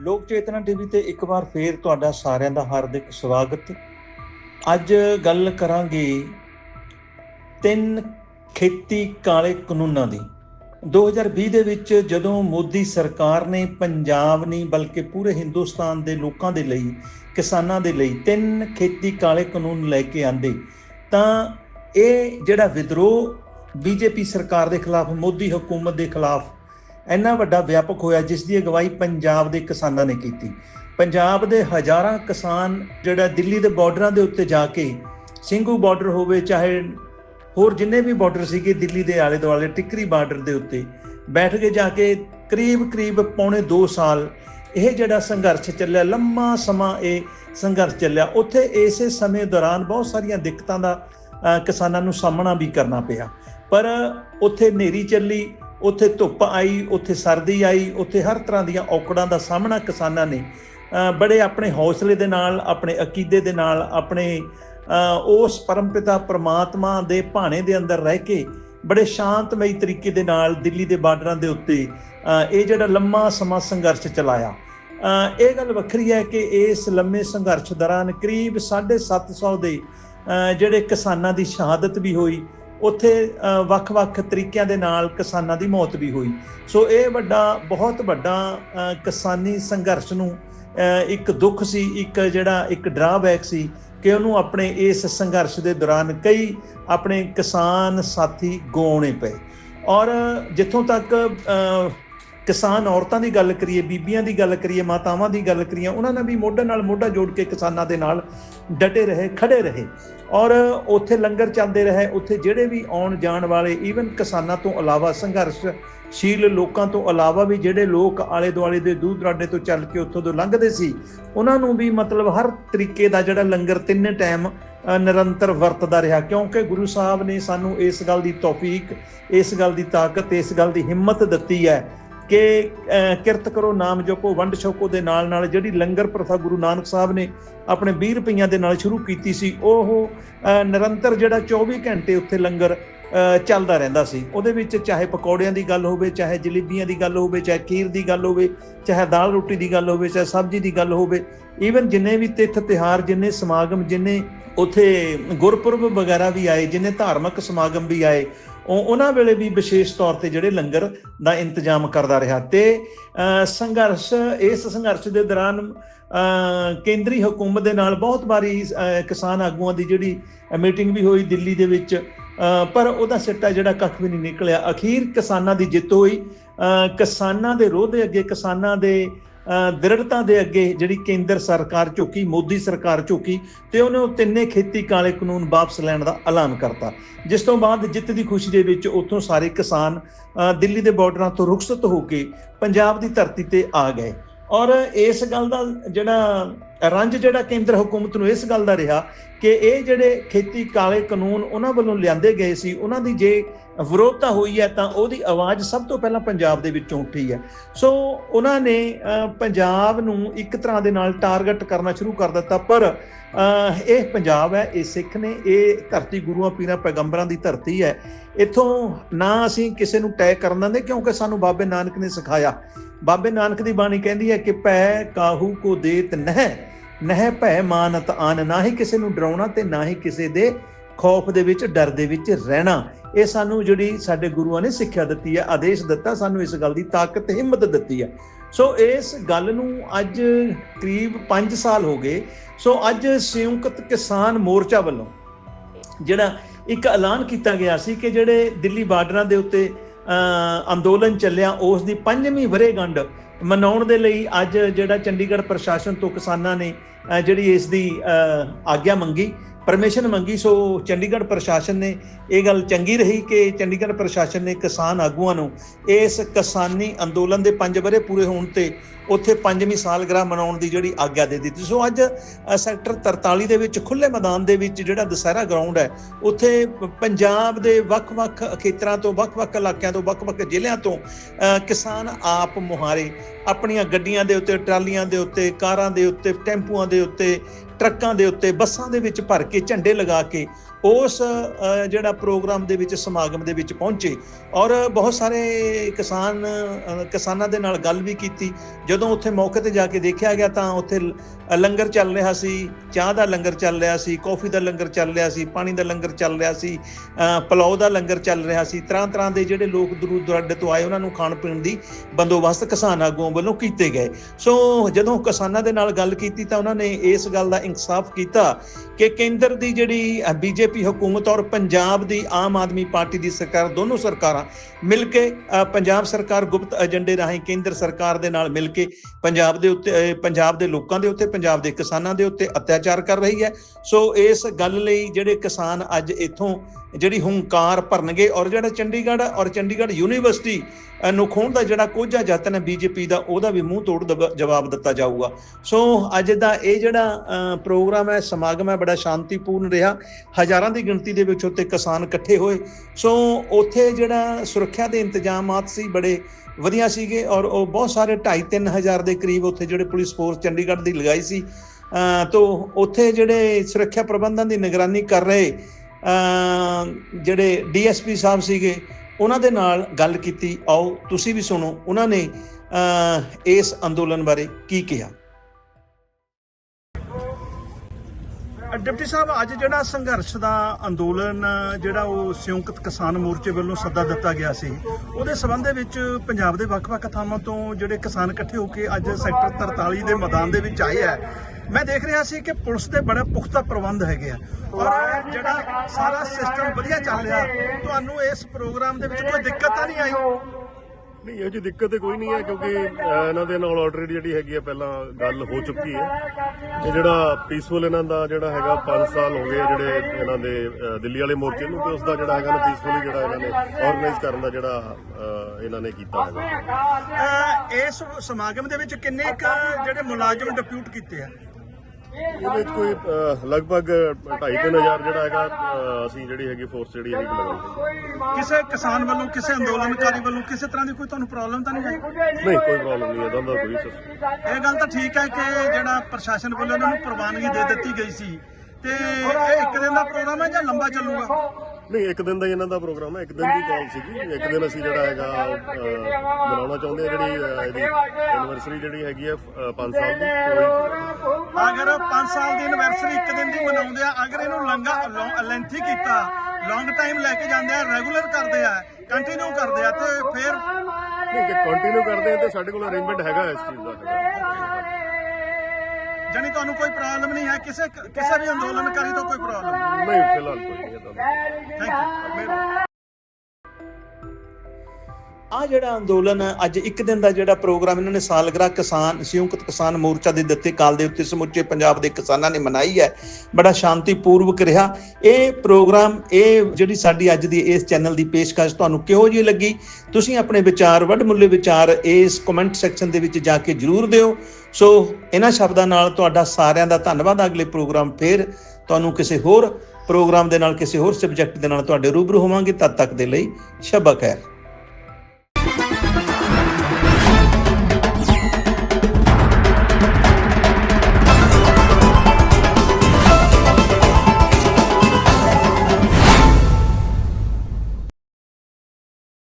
ਲੋਕ ਚੇਤਨਾ ਟੀਵੀ ਤੇ ਇੱਕ ਵਾਰ ਫੇਰ ਤੁਹਾਡਾ ਸਾਰਿਆਂ ਦਾ ਹਾਰਦਿਕ ਸਵਾਗਤ। ਅੱਜ ਗੱਲ ਕਰਾਂਗੇ ਤਿੰਨ ਖੇਤੀ ਕਾਲੇ ਕਾਨੂੰਨਾਂ ਦੀ। 2020 ਦੇ ਵਿੱਚ ਜਦੋਂ ਮੋਦੀ ਸਰਕਾਰ ਨੇ ਪੰਜਾਬ ਨਹੀਂ, ਬਲਕਿ ਪੂਰੇ ਹਿੰਦੁਸਤਾਨ ਦੇ ਲੋਕਾਂ ਦੇ ਲਈ, ਕਿਸਾਨਾਂ ਦੇ ਲਈ ਤਿੰਨ ਖੇਤੀ ਕਾਲੇ ਕਾਨੂੰਨ ਲੈ ਕੇ ਆਂਦੇ, ਤਾਂ ਇਹ ਜਿਹੜਾ ਵਿਦਰੋਹ ਬੀਜੇਪੀ ਸਰਕਾਰ ਦੇ ਖਿਲਾਫ, ਮੋਦੀ ਹਕੂਮਤ ਦੇ ਖਿਲਾਫ ਇੰਨਾ ਵੱਡਾ ਵਿਆਪਕ ਹੋਇਆ ਜਿਸ ਦੀ ਅਗਵਾਈ ਪੰਜਾਬ ਦੇ ਕਿਸਾਨਾਂ ਨੇ ਕੀਤੀ। ਪੰਜਾਬ ਦੇ ਹਜ਼ਾਰਾਂ ਕਿਸਾਨ ਜਿਹੜਾ ਦਿੱਲੀ ਦੇ ਬਾਰਡਰਾਂ ਦੇ ਉੱਤੇ ਜਾ ਕੇ ਸਿੰਘੂ ਬਾਰਡਰ ਹੋਵੇ, ਚਾਹੇ ਹੋਰ ਜਿੰਨੇ ਵੀ ਬਾਰਡਰ ਸੀਗੇ ਦਿੱਲੀ ਦੇ ਆਲੇ ਦੁਆਲੇ ਟਿੱਕਰੀ ਬਾਰਡਰ ਦੇ ਉੱਤੇ ਬੈਠ ਕੇ ਜਾ ਕੇ ਕਰੀਬ ਕਰੀਬ ਪੌਣੇ 2 ਸਾਲ ਇਹ ਜਿਹੜਾ ਸੰਘਰਸ਼ ਚੱਲਿਆ, ਲੰਮਾ ਸਮਾਂ ਇਹ ਸੰਘਰਸ਼ ਚੱਲਿਆ, ਉੱਥੇ ਇਸੇ ਸਮੇਂ ਦੌਰਾਨ ਬਹੁਤ ਸਾਰੀਆਂ ਦਿੱਕਤਾਂ ਦਾ ਕਿਸਾਨਾਂ ਨੂੰ ਸਾਹਮਣਾ ਵੀ ਕਰਨਾ ਪਿਆ। ਪਰ ਉੱਥੇ ਹਨੇਰੀ ਚੱਲੀ ਉੱਥੇ ਧੁੱਪ ਆਈ, ਉੱਥੇ ਸਰਦੀ ਆਈ, ਉੱਥੇ ਹਰ ਤਰ੍ਹਾਂ ਦੀਆਂ ਔਕੜਾਂ ਦਾ ਸਾਹਮਣਾ ਕਿਸਾਨਾਂ ਨੇ ਬੜੇ ਆਪਣੇ ਹੌਸਲੇ ਦੇ ਨਾਲ, ਆਪਣੇ ਅਕੀਦੇ ਦੇ ਨਾਲ, ਆਪਣੇ ਉਸ ਪਰਮਪਿਤਾ ਪ੍ਰਮਾਤਮਾ ਦੇ ਭਾਣੇ ਦੇ ਅੰਦਰ ਰਹਿ ਕੇ ਬੜੇ ਸ਼ਾਂਤਮਈ ਤਰੀਕੇ ਦੇ ਨਾਲ ਦਿੱਲੀ ਦੇ ਬਾਰਡਰਾਂ ਦੇ ਉੱਤੇ ਇਹ ਜਿਹੜਾ ਲੰਮਾ ਸਮਾਂ ਸੰਘਰਸ਼ ਚਲਾਇਆ। ਇਹ ਗੱਲ ਵੱਖਰੀ ਹੈ ਕਿ ਇਸ ਲੰਮੇ ਸੰਘਰਸ਼ ਦੌਰਾਨ ਕਰੀਬ 750 ਦੇ ਜਿਹੜੇ ਕਿਸਾਨਾਂ ਦੀ ਸ਼ਹਾਦਤ ਵੀ ਹੋਈ ਉੱਥੇ ਵੱਖ-ਵੱਖ ਤਰੀਕਿਆਂ ਦੇ ਨਾਲ ਕਿਸਾਨਾਂ ਦੀ ਮੌਤ ਵੀ ਹੋਈ। ਸੋ ਇਹ ਵੱਡਾ, ਬਹੁਤ ਵੱਡਾ ਕਿਸਾਨੀ ਸੰਘਰਸ਼ ਨੂੰ ਇੱਕ ਦੁੱਖ ਸੀ, ਇੱਕ ਜਿਹੜਾ, ਇੱਕ ਡਰਾਬੈਕ ਸੀ ਕਿ ਉਹਨੂੰ ਆਪਣੇ ਇਸ ਸੰਘਰਸ਼ ਦੇ ਦੌਰਾਨ ਕਈ ਆਪਣੇ ਕਿਸਾਨ ਸਾਥੀ ਗਵਾਉਣੇ ਪਏ। ਔਰ ਜਿੱਥੋਂ ਤੱਕ ਕਿਸਾਨ ਔਰਤਾਂ ਦੀ ਗੱਲ ਕਰੀਏ, ਬੀਬੀਆਂ ਦੀ ਗੱਲ ਕਰੀਏ, ਮਾਤਾਵਾਂ ਦੀ ਗੱਲ ਕਰੀਏ, ਉਹਨਾਂ ਨੇ ਵੀ ਮੋਢੇ ਨਾਲ ਮੋਢਾ ਜੋੜ ਕੇ ਕਿਸਾਨਾਂ ਦੇ ਨਾਲ ਡਟੇ ਰਹੇ ਖੜੇ ਰਹੇ। ਔਰ ਉੱਥੇ ਲੰਗਰ ਚੱਲਦੇ ਰਹੇ, ਉੱਥੇ ਜਿਹੜੇ ਵੀ ਆਉਣ ਜਾਣ ਵਾਲੇ ਈਵਨ ਕਿਸਾਨਾਂ ਤੋਂ ਇਲਾਵਾ ਸੰਘਰਸ਼ਸ਼ੀਲ ਲੋਕਾਂ ਤੋਂ ਇਲਾਵਾ ਵੀ ਜਿਹੜੇ ਲੋਕ ਆਲੇ ਦੁਆਲੇ ਦੇ ਦੂਰ ਦਰਾਡੇ ਤੋਂ ਚੱਲ ਕੇ ਉੱਥੋਂ ਤੋਂ ਲੰਘਦੇ ਸੀ, ਉਹਨਾਂ ਨੂੰ ਵੀ ਮਤਲਬ ਹਰ ਤਰੀਕੇ ਦਾ ਜਿਹੜਾ ਲੰਗਰ ਤਿੰਨੇ ਟਾਈਮ ਨਿਰੰਤਰ ਵਰਤਦਾ ਰਿਹਾ। ਕਿਉਂਕਿ ਗੁਰੂ ਸਾਹਿਬ ਨੇ ਸਾਨੂੰ ਇਸ ਗੱਲ ਦੀ ਤੌਫੀਕ, ਇਸ ਗੱਲ ਦੀ ਤਾਕਤ, ਇਸ ਗੱਲ ਦੀ ਹਿੰਮਤ ਦਿੱਤੀ ਹੈ ਕਿ ਕਿਰਤ ਕਰੋ ਨਾਮ ਜਪੋ, ਵੰਡ ਛਕੋ ਦੇ ਨਾਲ ਨਾਲ ਜਿਹੜੀ ਲੰਗਰ ਪ੍ਰਥਾ ਗੁਰੂ ਨਾਨਕ ਸਾਹਿਬ ਨੇ ਆਪਣੇ 20 ਰੁਪਈਆਂ ਦੇ ਨਾਲ ਸ਼ੁਰੂ ਕੀਤੀ ਸੀ, ਉਹ ਨਿਰੰਤਰ ਜਿਹੜਾ 24 ਘੰਟੇ ਉੱਥੇ ਲੰਗਰ ਚੱਲਦਾ ਰਹਿੰਦਾ ਸੀ। ਉਹਦੇ ਵਿੱਚ ਚਾਹੇ ਪਕੌੜਿਆਂ ਦੀ ਗੱਲ ਹੋਵੇ, ਚਾਹੇ ਜਲੇਬੀਆਂ ਦੀ ਗੱਲ ਹੋਵੇ, ਚਾਹੇ ਖੀਰ ਦੀ ਗੱਲ ਹੋਵੇ, ਚਾਹੇ ਦਾਲ ਰੋਟੀ ਦੀ ਗੱਲ ਹੋਵੇ, ਚਾਹੇ ਸਬਜ਼ੀ ਦੀ ਗੱਲ ਹੋਵੇ ਈਵਨ ਜਿੰਨੇ ਵੀ ਤਿੱਥ ਤਿਹਾਰ ਜਿੰਨੇ ਸਮਾਗਮ, ਜਿੰਨੇ ਉਥੇ ਗੁਰਪੁਰਬ ਵਗੈਰਾ ਵੀ ਆਏ, ਜਿੰਨੇ ਧਾਰਮਿਕ ਸਮਾਗਮ ਵੀ ਆਏ ਉਹਨਾਂ ਵੇਲੇ ਵੀ ਵਿਸ਼ੇਸ਼ ਤੌਰ ਤੇ ਜਿਹੜੇ ਲੰਗਰ ਦਾ ਇੰਤਜ਼ਾਮ ਕਰਦਾ ਰਿਹਾ ਤੇ ਸੰਘਰਸ਼, ਇਸ ਸੰਘਰਸ਼ ਦੇ ਦੌਰਾਨ ਕੇਂਦਰੀ ਹਕੂਮਤ ਦੇ ਨਾਲ ਬਹੁਤ ਵਾਰੀ ਕਿਸਾਨ ਆਗੂਆਂ ਦੀ ਜਿਹੜੀ ਮੀਟਿੰਗ ਵੀ ਹੋਈ ਦਿੱਲੀ ਦੇ ਵਿੱਚ ਪਰ ਉਹਦਾ ਸਿੱਟਾ ਜਿਹੜਾ ਕੱਖ ਵੀ ਨਹੀਂ ਨਿਕਲਿਆ। ਅਖੀਰ ਕਿਸਾਨਾਂ ਦੀ ਜਿੱਤ ਹੋਈ। ਕਿਸਾਨਾਂ ਦੇ ਰੋਹ ਦੇ ਅੱਗੇ ਕਿਸਾਨਾਂ ਦੇ ਦ੍ਰਿੜਤਾ ਦੇ ਅੱਗੇ ਜਿਹੜੀ ਕੇਂਦਰ ਸਰਕਾਰ ਝੁਕੀ, ਮੋਦੀ ਸਰਕਾਰ ਝੁਕੀ ਤੇ ਉਹਨੇ ਉਹ ਤਿੰਨੇ ਖੇਤੀ ਕਾਲੇ ਕਾਨੂੰਨ ਵਾਪਸ ਲੈਣ ਦਾ ਐਲਾਨ ਕਰਤਾ। ਜਿਸ ਤੋਂ ਬਾਅਦ ਜਿੱਤ ਦੀ ਖੁਸ਼ੀ ਦੇ ਵਿੱਚ ਉੱਥੋਂ ਸਾਰੇ ਕਿਸਾਨ ਦਿੱਲੀ ਦੇ ਬਾਰਡਰਾਂ ਤੋਂ ਰੁਖਸਤ ਹੋ ਕੇ ਪੰਜਾਬ ਦੀ ਧਰਤੀ ਤੇ ਆ ਗਏ। ਔਰ ਇਸ ਗੱਲ ਦਾ ਜਿਹੜਾ ਰੰਜ ਜਿਹੜਾ ਕੇਂਦਰ ਹਕੂਮਤ ਨੂੰ ਇਸ ਗੱਲ ਦਾ ਰਿਹਾ ਕਿ ਇਹ ਜਿਹੜੇ ਖੇਤੀ ਕਾਲੇ ਕਾਨੂੰਨ ਉਹਨਾਂ ਵੱਲੋਂ ਲਿਆਂਦੇ ਗਏ ਸੀ, ਉਹਨਾਂ ਦੀ ਜੇ ਵਿਰੋਧਤਾ ਹੋਈ ਹੈ ਤਾਂ ਉਹਦੀ ਆਵਾਜ਼ ਸਭ ਤੋਂ ਪਹਿਲਾਂ ਪੰਜਾਬ ਦੇ ਵਿੱਚੋਂ ਉੱਠੀ ਹੈ। ਸੋ ਉਹਨਾਂ ਨੇ ਪੰਜਾਬ ਨੂੰ ਇੱਕ ਤਰ੍ਹਾਂ ਦੇ ਨਾਲ ਟਾਰਗੇਟ ਕਰਨਾ ਸ਼ੁਰੂ ਕਰ ਦਿੱਤਾ, ਪਰ ਇਹ ਪੰਜਾਬ ਹੈ, ਇਹ ਸਿੱਖ ਨੇ, ਇਹ ਧਰਤੀ ਗੁਰੂਆਂ ਪੀਰਾਂ ਪੈਗੰਬਰਾਂ ਦੀ ਧਰਤੀ ਹੈ। ਇੱਥੋਂ ਨਾ ਅਸੀਂ ਕਿਸੇ ਨੂੰ ਟੈਗ ਕਰਨ ਦਿੰਦੇ, ਕਿਉਂਕਿ ਸਾਨੂੰ ਬਾਬੇ ਨਾਨਕ ਨੇ ਸਿਖਾਇਆ। ਬਾਬੇ ਨਾਨਕ ਦੀ ਬਾਣੀ ਕਹਿੰਦੀ ਹੈ ਕਿ ਭੈ ਕਾਹੂ ਕੋ ਦੇਤ ਨਹਿ? ਨਹਿ ਭੈ ਮਾਨਤ ਆਨ, ਨਾ ਹੀ ਕਿਸੇ ਨੂੰ ਡਰਾਉਣਾ ਤੇ ਨਾ ਹੀ ਕਿਸੇ ਦੇ ਖੌਫ ਦੇ ਵਿੱਚ, ਡਰ ਦੇ ਵਿੱਚ ਰਹਿਣਾ। ਇਹ ਸਾਨੂੰ ਜਿਹੜੀ ਸਾਡੇ ਗੁਰੂਆਂ ਨੇ ਸਿੱਖਿਆ ਦਿੱਤੀ ਹੈ, ਆਦੇਸ਼ ਦਿੱਤਾ ਸਾਨੂੰ ਇਸ ਗੱਲ ਦੀ ਤਾਕਤ ਹਿੰਮਤ ਦਿੱਤੀ ਹੈ। ਸੋ ਇਸ ਗੱਲ ਨੂੰ ਅੱਜ ਕਰੀਬ 5 ਸਾਲ ਹੋ ਗਏ। ਸੋ ਅੱਜ ਸੰਯੁਕਤ ਕਿਸਾਨ ਮੋਰਚਾ ਵੱਲੋਂ ਜਿਹੜਾ ਇੱਕ ਐਲਾਨ ਕੀਤਾ ਗਿਆ ਸੀ ਕਿ ਜਿਹੜੇ ਦਿੱਲੀ ਬਾਰਡਰਾਂ ਦੇ ਉੱਤੇ ਅੰਦੋਲਨ ਚੱਲਿਆ, ਉਸ ਦੀ ਪੰਜਵੀਂ ਵਰੇਗੰਢ ਮਨਾਉਣ ਦੇ ਲਈ ਅੱਜ ਜਿਹੜਾ ਚੰਡੀਗੜ੍ਹ ਪ੍ਰਸ਼ਾਸਨ ਤੋਂ ਕਿਸਾਨਾਂ ਨੇ ਜਿਹੜੀ ਇਸ ਦੀ ਆਗਿਆ ਮੰਗੀ। ਪਰਮਿਸ਼ਨ ਮੰਗੀ, ਸੋ ਚੰਡੀਗੜ੍ਹ ਪ੍ਰਸ਼ਾਸਨ ਨੇ ਇਹ ਗੱਲ ਚੰਗੀ ਰਹੀ ਕਿ ਚੰਡੀਗੜ੍ਹ ਪ੍ਰਸ਼ਾਸਨ ਨੇ ਕਿਸਾਨ ਆਗੂਆਂ ਨੂੰ ਇਸ ਕਿਸਾਨੀ ਅੰਦੋਲਨ ਦੇ 5 ਵਰੇ ਪੂਰੇ ਹੋਣ ਤੇ ਉੱਥੇ ਪੰਜਵੀਂ ਸਾਲਗਿਰਾ ਮਨਾਉਣ ਦੀ ਜਿਹੜੀ ਆਗਿਆ ਦੇ ਦਿੱਤੀ। ਸੋ ਅੱਜ ਸੈਕਟਰ 43 ਦੇ ਵਿੱਚ ਖੁੱਲੇ ਮੈਦਾਨ ਦੇ ਵਿੱਚ ਜਿਹੜਾ ਦਸਹਿਰਾ ਗਰਾਊਂਡ ਹੈ, ਉੱਥੇ ਪੰਜਾਬ ਦੇ ਵੱਖ-ਵੱਖ ਖੇਤਰਾਂ ਤੋਂ, ਵੱਖ-ਵੱਖ ਇਲਾਕਿਆਂ ਤੋਂ, ਵੱਖ-ਵੱਖ ਜ਼ਿਲ੍ਹਿਆਂ ਤੋਂ ਕਿਸਾਨ ਆਪ ਮੁਹਾਰੇ ਆਪਣੀਆਂ ਗੱਡੀਆਂ ਦੇ ਉੱਤੇ, ਟਰਾਲੀਆਂ ਦੇ ਉੱਤੇ, ਕਾਰਾਂ ਦੇ ਉੱਤੇ, ਟੈਂਪੂਆਂ ਦੇ ਉੱਤੇ, ਟਰੱਕਾਂ ਦੇ ਉੱਤੇ, ਬੱਸਾਂ ਦੇ ਵਿੱਚ ਭਰ ਕੇ ਝੰਡੇ ਲਗਾ ਕੇ ਉਸ ਜਿਹੜਾ ਪ੍ਰੋਗਰਾਮ ਦੇ ਵਿੱਚ ਸਮਾਗਮ ਦੇ ਵਿੱਚ ਪਹੁੰਚੇ ਔਰ ਬਹੁਤ ਸਾਰੇ ਕਿਸਾਨ ਕਿਸਾਨਾਂ ਦੇ ਨਾਲ ਗੱਲ ਵੀ ਕੀਤੀ। ਜਦੋਂ ਉੱਥੇ ਮੌਕੇ ਤੇ ਜਾ ਕੇ ਦੇਖਿਆ ਗਿਆ ਤਾਂ ਉੱਥੇ ਲੰਗਰ ਚੱਲ ਰਿਹਾ ਸੀ ਚਾਹ ਦਾ ਲੰਗਰ ਚੱਲ ਰਿਹਾ ਸੀ ਕੌਫੀ ਦਾ ਲੰਗਰ ਚੱਲ ਰਿਹਾ ਸੀ ਪਾਣੀ ਦਾ ਲੰਗਰ ਚੱਲ ਰਿਹਾ ਸੀ ਅ, ਪਲਾਓ ਦਾ ਲੰਗਰ ਚੱਲ ਰਿਹਾ ਸੀ। ਤਰ੍ਹਾਂ ਤਰ੍ਹਾਂ ਦੇ ਜਿਹੜੇ ਲੋਕ ਦੂਰ ਦੁਰਾਡੇ ਤੋਂ ਆਏ ਉਹਨਾਂ ਨੂੰ ਖਾਣ ਪੀਣ ਦੀ ਬੰਦੋਬਸਤ ਕਿਸਾਨ ਆਗੂਆਂ ਵੱਲੋਂ ਕੀਤੇ ਗਏ। ਸੋ ਜਦੋਂ ਕਿਸਾਨਾਂ ਦੇ ਨਾਲ ਗੱਲ ਕੀਤੀ ਤਾਂ ਉਹਨਾਂ ਨੇ ਇਸ ਗੱਲ ਦਾ ਇਨਸਾਫ ਕੀਤਾ ਕਿ ਕੇਂਦਰ ਦੀ ਜਿਹੜੀ ਬੀਜੇਪੀ ਹਕੂਮਤ ਔਰ ਪੰਜਾਬ ਦੀ ਆਮ ਆਦਮੀ ਪਾਰਟੀ ਦੀ ਸਰਕਾਰ ਦੋਨੋਂ ਸਰਕਾਰਾਂ ਮਿਲ ਕੇ ਅ, ਪੰਜਾਬ ਸਰਕਾਰ ਗੁਪਤ ਏਜੰਡੇ ਰਾਹੀਂ ਕੇਂਦਰ ਸਰਕਾਰ ਦੇ ਨਾਲ ਮਿਲ ਕੇ ਪੰਜਾਬ ਦੇ ਉੱਤੇ ਪੰਜਾਬ ਦੇ ਲੋਕਾਂ ਦੇ ਉੱਤੇ ਪੰਜਾਬ ਦੇ ਕਿਸਾਨਾਂ ਦੇ ਉੱਤੇ ਅਤਿਆਚਾਰ ਕਰ ਰਹੀ ਹੈ। ਸੋ ਇਸ ਗੱਲ ਲਈ ਜਿਹੜੇ ਕਿਸਾਨ ਅੱਜ ਇੱਥੋਂ ਜਿਹੜੀ ਹੰਕਾਰ ਭਰਨਗੇ ਔਰ ਜਿਹੜਾ ਚੰਡੀਗੜ੍ਹ ਔਰ ਚੰਡੀਗੜ੍ਹ ਯੂਨੀਵਰਸਿਟੀ ਨੂੰ ਖੋਣ ਦਾ ਜਿਹੜਾ ਕੋਝਾ ਯਤਨ ਹੈ ਬੀਜੇਪੀ ਦਾ ਉਹਦਾ ਵੀ ਮੂੰਹ ਤੋੜ ਦਬ- ਜਵਾਬ ਦਿੱਤਾ ਜਾਊਗਾ। ਸੋ ਅੱਜ ਦਾ ਇਹ ਜਿਹੜਾ ਪ੍ਰੋਗਰਾਮ ਹੈ ਸਮਾਗਮ ਹੈ ਬੜਾ ਸ਼ਾਂਤੀਪੂਰਨ ਰਿਹਾ। ਹਜ਼ਾਰਾਂ ਦੀ ਗਿਣਤੀ ਦੇ ਵਿੱਚ ਉੱਤੇ ਕਿਸਾਨ ਇਕੱਠੇ ਹੋਏ। ਸੋ ਉੱਥੇ ਜਿਹੜਾ ਸੁਰੱਖਿਆ ਦੇ ਇੰਤਜ਼ਾਮਾਤ ਸੀ ਬੜੇ ਵਧੀਆ ਸੀਗੇ ਔਰ ਉਹ ਬਹੁਤ ਸਾਰੇ 2.5 ਹਜ਼ਾਰ ਦੇ ਕਰੀਬ ਉੱਥੇ ਜਿਹੜੇ ਪੁਲਿਸ ਫੋਰਸ ਚੰਡੀਗੜ੍ਹ ਦੀ ਲਗਾਈ ਸੀ। ਅ, ਤੋਂ ਉੱਥੇ ਜਿਹੜੇ ਸੁਰੱਖਿਆ ਪ੍ਰਬੰਧਾਂ ਦੀ ਨਿਗਰਾਨੀ ਕਰ ਰਹੇ ਜਿਹੜੇ ਡੀਐਸਪੀ ਸਾਹਿਬ ਸੀਗੇ, ਉਹਨਾਂ ਦੇ ਨਾਲ ਗੱਲ ਕੀਤੀ। ਆਓ, ਤੁਸੀਂ ਵੀ ਸੁਣੋ, ਉਹਨਾਂ ਨੇ ਇਸ ਅੰਦੋਲਨ ਬਾਰੇ ਕੀ ਕਿਹਾ? ਡਿਪਟੀ ਸਾਹਿਬ, ਅੱਜ ਜਿਹੜਾ ਸੰਘਰਸ਼ ਦਾ ਅੰਦੋਲਨ, ਜਿਹੜਾ ਉਹ ਸੰਯੁਕਤ ਕਿਸਾਨ ਮੋਰਚੇ ਵੱਲੋਂ ਸੱਦਾ ਦਿੱਤਾ ਗਿਆ ਸੀ, ਉਹਦੇ ਸਬੰਧ ਦੇ ਵਿੱਚ ਪੰਜਾਬ ਦੇ ਵੱਖ-ਵੱਖ ਥਾਵਾਂ ਤੋਂ ਜਿਹੜੇ ਕਿਸਾਨ ਇਕੱਠੇ ਹੋ ਕੇ ਅੱਜ ਸੈਕਟਰ 43 ਦੇ ਮੈਦਾਨ ਦੇ ਵਿੱਚ ਆਏ ਆ। ਮੈਂ ਦੇਖ ਰਿਹਾ ਸੀ ਕਿ ਪੁਲਿਸ ਦੇ ਬੜੇ ਪੁਖਤਾ ਪ੍ਰਬੰਧ ਹੈਗੇ ਆ। ਔਰ ਜਿਹੜਾ ਸਾਰਾ ਸਿਸਟਮ ਵਧੀਆ ਚੱਲ ਰਿਹਾ ਤੁਹਾਨੂੰ ਇਸ ਪ੍ਰੋਗਰਾਮ ਦੇ ਵਿੱਚ ਕੋਈ ਦਿੱਕਤ ਤਾਂ ਨਹੀਂ ਆਈ? ਨਹੀਂ ਇਹ ਜੀ ਦਿੱਕਤ ਤੇ ਕੋਈ ਨਹੀਂ ਹੈ ਕਿਉਂਕਿ ਇਹਨਾਂ ਦੇ ਨਾਲ ਆਲਰੇਡੀ ਜਿਹੜੀ ਹੈਗੀ ਹੈ ਪਹਿਲਾਂ ਗੱਲ ਹੋ ਚੁੱਕੀ ਹੈ। ਇਹ ਜਿਹੜਾ ਪੀਸਫੁਲ ਇਹਨਾਂ ਦਾ ਜਿਹੜਾ ਹੈਗਾ 5 ਸਾਲ ਹੋ ਗਏ ਆ ਜਿਹੜੇ ਇਹਨਾਂ ਦੇ ਦਿੱਲੀ ਵਾਲੇ ਮੋਰਚੇ ਨੂੰ ਤੇ ਉਸ ਦਾ ਜਿਹੜਾ ਹੈਗਾ ਨਾ ਪੀਸਫੁਲੀ ਜਿਹੜਾ ਇਹਨਾਂ ਨੇ ਆਰਗੇਨਾਈਜ਼ ਕਰਨ ਦਾ ਜਿਹੜਾ ਇਹਨਾਂ ਨੇ ਕੀਤਾ ਹੈਗਾ। ਇਸ ਸਮਾਗਮ ਦੇ ਵਿੱਚ ਕਿੰਨੇ ਕੁ ਜਿਹੜੇ ਮੁਲਾਜ਼ਮ ਡਿਪਿਊਟ ਕੀਤੇ ਆ? ਇਹਦੇ ਵਿੱਚ ਕੋਈ ਅਹ, ਲਗਭਗ 2.5 ਹਜ਼ਾਰ ਜਿਹੜਾ ਹੈਗਾ ਅਹ, ਅਸੀਂ ਜਿਹੜੀ ਹੈਗੀ ਫੋਰਸ ਜਿਹੜੀ ਹੈਗੀ ਲਗਾਉਂਦੇ ਕਿਸੇ ਕਿਸਾਨ ਵੱਲੋਂ ਕਿਸੇ ਅੰਦੋਲਨਕਾਰੀ ਵੱਲੋਂ ਕਿਸੇ ਤਰ੍ਹਾਂ ਦੀ ਕੋਈ ਤੁਹਾਨੂੰ ਪ੍ਰੋਬਲਮ ਤਾਂ ਨਹੀਂ ਆਈ? ਨਹੀਂ ਕੋਈ ਪ੍ਰੋਬਲਮ ਨਹੀਂ ਇਹਦਾ ਦਾ ਕੋਈ system ਇਹ ਗੱਲ ਤਾਂ ਠੀਕ ਹੈ ਕਿ ਜਿਹੜਾ ਪ੍ਰਸ਼ਾਸਨ ਵੱਲੋਂ ਇਹਨਾਂ ਨੂੰ ਪ੍ਰਵਾਨਗੀ ਦੇ ਦਿੱਤੀ ਗਈ ਸੀ ਤੇ ਇਹ ਇੱਕ ਦਿਨ ਦਾ ਪ੍ਰੋਗਰਾਮ ਹੈ ਜਾਂ ਲੰਬਾ ਚੱਲੂਗਾ? ਨਹੀਂ ਇੱਕ ਦਿਨ ਦਾ ਹੀ ਇਹਨਾਂ ਦਾ ਪ੍ਰੋਗਰਾਮ ਹੈ ਇੱਕ ਦਿਨ ਦੀ ਕਾਲ ਸੀਗੀ। ਇੱਕ ਦਿਨ ਅਸੀਂ ਜਿਹੜਾ ਹੈਗਾ ਮਨਾਉਣਾ ਚਾਹੁੰਦੇ ਹਾਂ ਜਿਹੜੀ ਇਹਦੀ ਐਨਵਰਸਰੀ ਜਿਹੜੀ ਹੈਗੀ ਹੈ 5 ਸਾਲ ਦੀ ਅਗਰ 5 ਸਾਲ ਦੀ ਐਨਵਰਸਰੀ ਇੱਕ ਦਿਨ ਦੀ ਮਨਾਉਂਦੇ ਆ ਅਗਰ ਇਹਨੂੰ ਲੰਗਾ ਲੈਂਥੀ ਕੀਤਾ ਲੌਂਗ ਟਾਈਮ ਲੈ ਕੇ ਜਾਂਦੇ ਆ ਰੈਗੂਲਰ ਕਰਦੇ ਆ ਕੰਟੀਨਿਊ ਕਰਦੇ ਆ ਤੇ ਫਿਰ ਕੰਟੀਨਿਊ ਕਰਦੇ ਹਾਂ ਤੇ ਸਾਡੇ ਕੋਲ ਅਰੇਂਜਮੈਂਟ ਹੈਗਾ ਇਸ ਚੀਜ਼ ਦਾ। ਹੈਗਾ। ਜਾਨੀ ਤੁਹਾਨੂੰ ਕੋਈ ਪ੍ਰੋਬਲਮ ਨਹੀਂ ਹੈ ਕਿਸੇ ਕਿਸੇ ਵੀ ਅੰਦੋਲਨਕਾਰੀ ਤੋਂ ਕੋਈ ਪ੍ਰੋਬਲਮ ਨਹੀਂ। ਫਿਲਹਾਲ ਕੋਈ ਨਹੀਂ ਇਹਦਾ ਥੈਂਕ ਯੂ ਆ ਜਿਹੜਾ ਅੰਦੋਲਨ ਹੈ, ਅੱਜ ਇੱਕ ਦਿਨ ਦਾ ਜਿਹੜਾ ਪ੍ਰੋਗਰਾਮ ਇਹਨਾਂ ਨੇ ਸਾਲਗਰਾ ਕਿਸਾਨ ਸੰਯੁਕਤ ਕਿਸਾਨ ਮੋਰਚਾ ਦੇ ਦਿੱਤੇ ਕਾਲ ਦੇ ਉੱਤੇ ਸਮੁੱਚੇ ਪੰਜਾਬ ਦੇ ਕਿਸਾਨਾਂ ਨੇ ਮਨਾਈ ਹੈ। ਬੜਾ ਸ਼ਾਂਤੀਪੂਰਵਕ ਰਿਹਾ। ਇਹ ਪ੍ਰੋਗਰਾਮ ਇਹ ਜਿਹੜੀ ਸਾਡੀ ਅੱਜ ਦੀ ਇਸ ਚੈਨਲ ਦੀ ਪੇਸ਼ਕਸ਼ ਤੁਹਾਨੂੰ ਕਿਹੋ ਜਿਹੀ ਲੱਗੀ? ਤੁਸੀਂ ਆਪਣੇ ਵਿਚਾਰ ਵੱਡਮੁੱਲੇ ਵਿਚਾਰ ਇਸ ਕਮੈਂਟ ਸੈਕਸ਼ਨ ਦੇ ਵਿੱਚ ਜਾ ਕੇ ਜਰੂਰ ਦਿਓ। ਸੋ ਇਹਨਾਂ ਸ਼ਬਦਾਂ ਨਾਲ ਤੁਹਾਡਾ ਸਾਰਿਆਂ ਦਾ ਧੰਨਵਾਦ। ਅਗਲੇ ਪ੍ਰੋਗਰਾਮ ਫੇਰ ਤੁਹਾਨੂੰ ਕਿਸੇ ਹੋਰ ਪ੍ਰੋਗਰਾਮ ਦੇ ਨਾਲ ਕਿਸੇ ਹੋਰ ਸਬਜੈਕਟ ਦੇ ਨਾਲ ਤੁਹਾਡੇ ਰੂਬਰੂ ਹੋਵਾਂਗੇ। ਤਦ ਤੱਕ ਦੇ ਲਈ ਸ਼ਬਕ ਹੈ